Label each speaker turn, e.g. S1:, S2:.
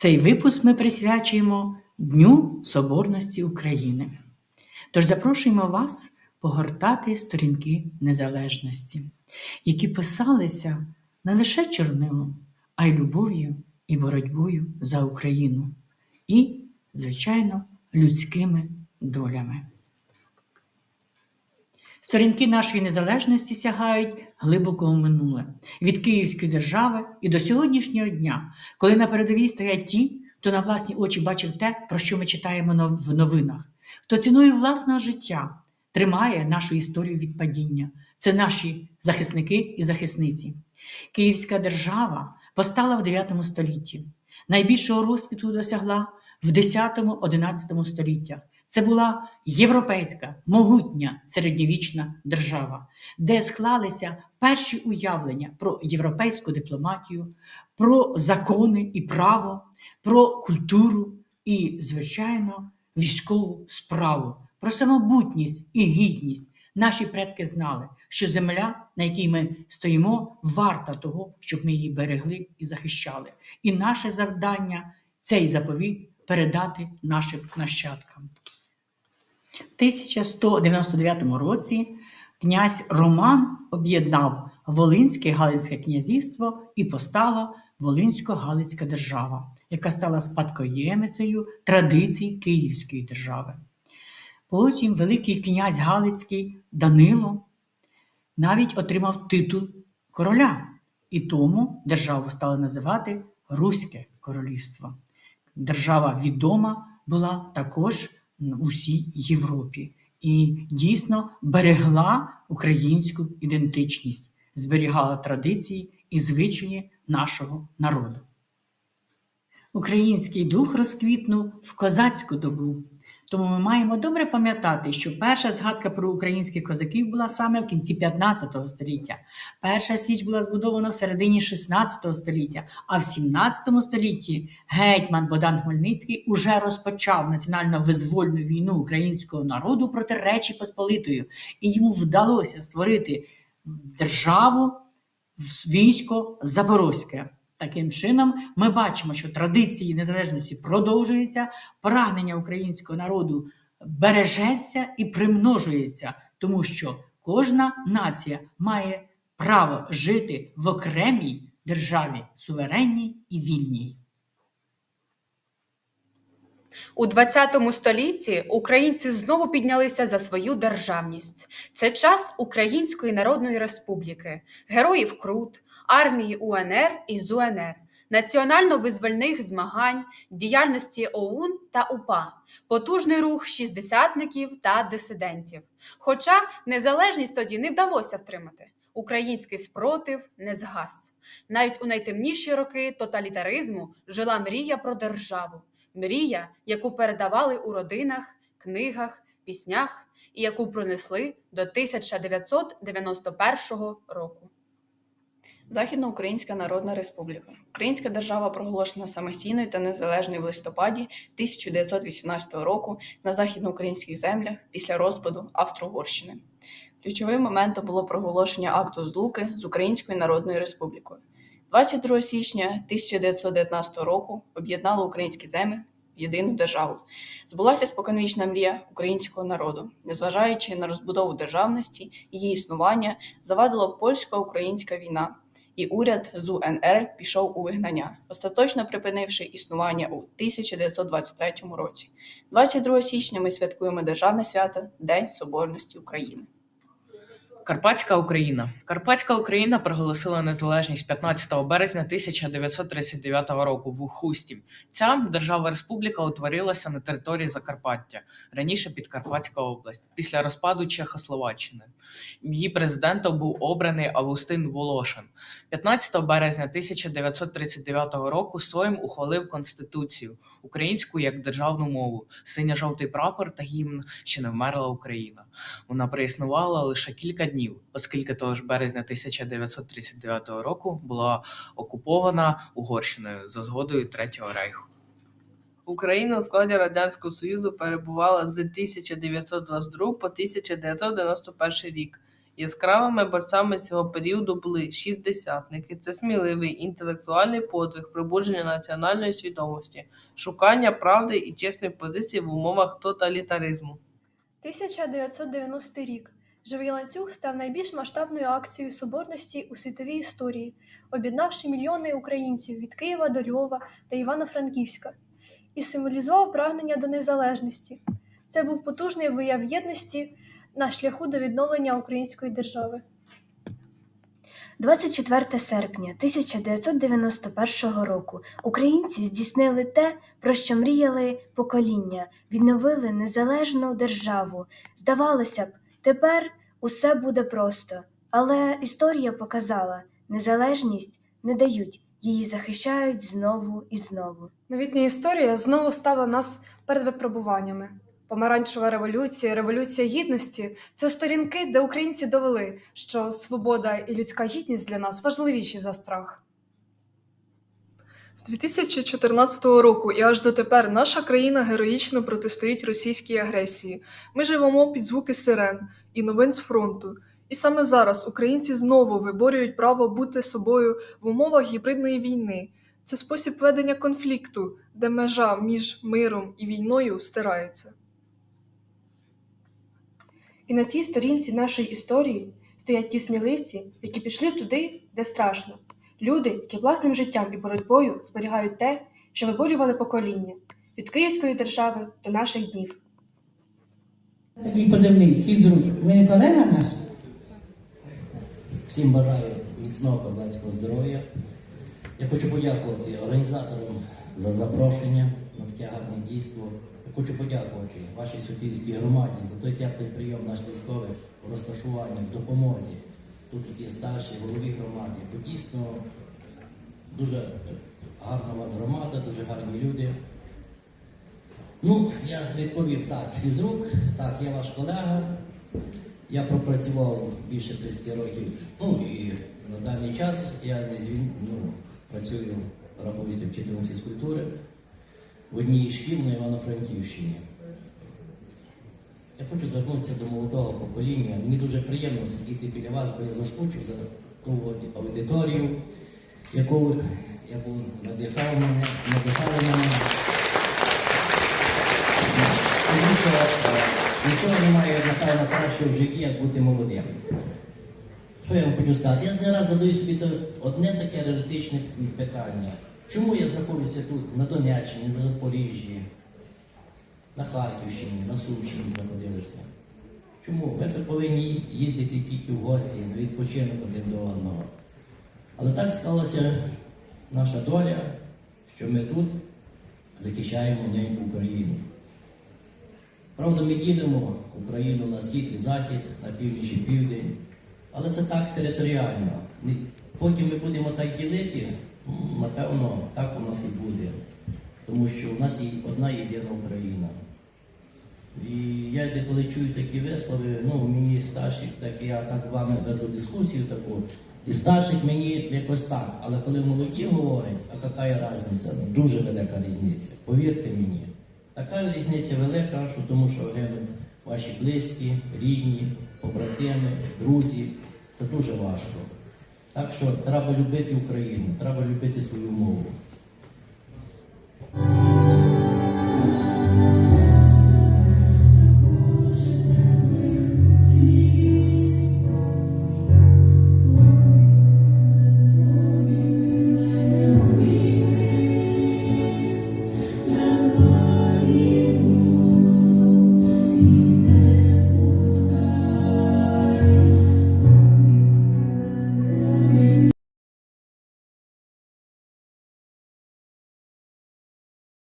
S1: Цей випуск ми присвячуємо Дню Соборності України. Тож запрошуємо вас погортати сторінки незалежності, які писалися не лише чорнилом, а й любов'ю і боротьбою за Україну і, звичайно, людськими долями. Сторінки нашої незалежності сягають глибоко в минуле від Київської держави і до сьогоднішнього дня, коли на передовій стоять ті, хто на власні очі бачив те, про що ми читаємо в новинах, хто ціною власного життя тримає нашу історію від падіння. Це наші захисники і захисниці. Київська держава постала в 9 столітті. Найбільшого розквіту досягла в 10-11 століттях. Це була європейська, могутня середньовічна держава, де склалися перші уявлення про європейську дипломатію, про закони і право, про культуру і, звичайно, військову справу, про самобутність і гідність. Наші предки знали, що земля, на якій ми стоїмо, варта того, щоб ми її берегли і захищали. І наше завдання цей заповіт передати нашим нащадкам. В 1199 році князь Роман об'єднав Волинське Галицьке князівство і постала Волинсько-Галицька держава, яка стала спадкоємицею традицій Київської держави. Потім Великий князь Галицький Данило навіть отримав титул короля, і тому державу стали називати Руське королівство. Держава відома була також у всій Європі і дійсно берегла українську ідентичність, зберігала традиції і звичаї нашого народу. Український дух розквітнув в козацьку добу. Тому ми маємо добре пам'ятати, що перша згадка про українських козаків була саме в кінці 15 століття. Перша січ була збудована в середині 16 століття, а в 17 столітті гетьман Богдан Хмельницький уже розпочав національно-визвольну війну українського народу проти Речі Посполитої, і йому вдалося створити державу військо Запорозьке. Таким чином, ми бачимо, що традиції незалежності продовжуються, прагнення українського народу бережеться і примножується, тому що кожна нація має право жити в окремій державі, суверенній і вільній.
S2: У ХХ столітті українці знову піднялися за свою державність. Це час Української Народної Республіки, героїв Крут, армії УНР і ЗУНР, національно-визвольних змагань, діяльності ОУН та УПА, потужний рух шістдесятників та дисидентів. Хоча незалежність тоді не вдалося втримати. Український спротив не згас. Навіть у найтемніші роки тоталітаризму жила мрія про державу. Мрія, яку передавали у родинах, книгах, піснях і яку пронесли до 1991 року.
S3: Західноукраїнська Народна Республіка. Українська держава проголошена самостійною та незалежною в листопаді 1918 року на західноукраїнських землях після розпаду Австро-Угорщини. Ключовим моментом було проголошення акту злуки з Українською Народною Республікою. 22 січня 1919 року об'єднало українські землі в єдину державу. Збулася споконвічна мрія українського народу, незважаючи на розбудову державності, її існування завадила польсько-українська війна, і уряд з УНР пішов у вигнання, остаточно припинивши існування у 1923 році. 22 січня ми святкуємо державне свято День Соборності України.
S4: Карпатська Україна. Карпатська Україна проголосила незалежність 15 березня 1939 року в Хусті. Ця держава-республіка утворилася на території Закарпаття, раніше Підкарпатська область, після розпаду Чехословаччини. Її президентом був обраний Августин Волошин. 15 березня 1939 року Сойм ухвалив Конституцію українську як державну мову, синьо-жовтий прапор та гімн ще не вмерла Україна. Вона проіснувала лише кілька днів, оскільки того ж березня 1939 року була окупована Угорщиною за згодою Третього рейху.
S5: Україна у складі Радянського Союзу перебувала з 1922 по 1991 рік Яскравими борцями цього періоду були шістдесятники. Це сміливий інтелектуальний подвиг, пробудження національної свідомості, шукання правди і чесної позиції в умовах тоталітаризму.
S6: 1990 рік. Живий ланцюг став найбільш масштабною акцією соборності у світовій історії, об'єднавши мільйони українців від Києва до Львова та Івано-Франківська, і символізував прагнення до незалежності. Це був потужний вияв єдності на шляху до відновлення української держави.
S7: 24 серпня 1991 року українці здійснили те, про що мріяли покоління, відновили незалежну державу. Здавалося б, тепер усе буде просто, але історія показала, незалежність не дають, її захищають знову і знову.
S8: Новітня історія знову ставила нас перед випробуваннями. Помаранчева революція, революція гідності це сторінки, де українці довели, що свобода і людська гідність для нас важливіші за страх.
S9: З 2014 року і аж дотепер наша країна героїчно протистоїть російській агресії. Ми живемо під звуки сирен і новин з фронту. І саме зараз українці знову виборюють право бути собою в умовах гібридної війни. Це спосіб ведення конфлікту, де межа між миром і війною стирається.
S10: І на цій сторінці нашої історії стоять ті сміливці, які пішли туди, де страшно. Люди, які власним життям і боротьбою зберігають те, що виборювали покоління від Київської держави до наших днів.
S1: Такий позивний фізрук. Ви не колега наш?
S11: Всім бажаю міцного козацького здоров'я. Я хочу подякувати організаторам за запрошення на таке гарне дійство. Я хочу подякувати вашій Софійській громаді за той теплий прийом наш військових у розташуванні, в допомозі. Тут є старші, голові громади. Дійсно дуже гарна у вас громада, дуже гарні люди. Ну, я відповів так, фізрук, так, я ваш колега. Я пропрацював більше 30 років. Ну і на даний час я не звін... ну, працюю, рахуюся вчителем фізкультури в одній шкіл на Івано-Франківщині. Я хочу звернутися до молодого покоління. Мені дуже приємно сидіти біля вас, бо я заскучу за ту аудиторію, яку яку надихав мене, надихали мене. Тому що е, нічого немає, напевно, кращого в житті, як бути молодим. Що я вам хочу сказати? Я не раз задаю собі одне таке теоретичне питання. Чому я знаходжуся тут, на Донеччині, на Запоріжжі, на Харківщині, на Сумщині знаходилися? Чому? Б повинні їздити тільки в гості, на відпочинок один до одного. Але так склалася наша доля, що ми тут захищаємо неньку Україну. Правда, ми ділимо Україну на схід і захід, на північ і південь, але це так територіально. Потім ми будемо так ділити, напевно, так у нас і буде. Тому що в нас є одна єдина Україна. І я деколи чую такі вислови, ну мені старших, так я так вами веду дискусію таку, і старших мені якось так. Але коли молоді говорять, а яка різниця? Дуже велика різниця. Повірте мені. Така різниця велика, що тому що ваші близькі, рідні, побратими, друзі. Це дуже важко. Так що треба любити Україну, треба любити свою мову.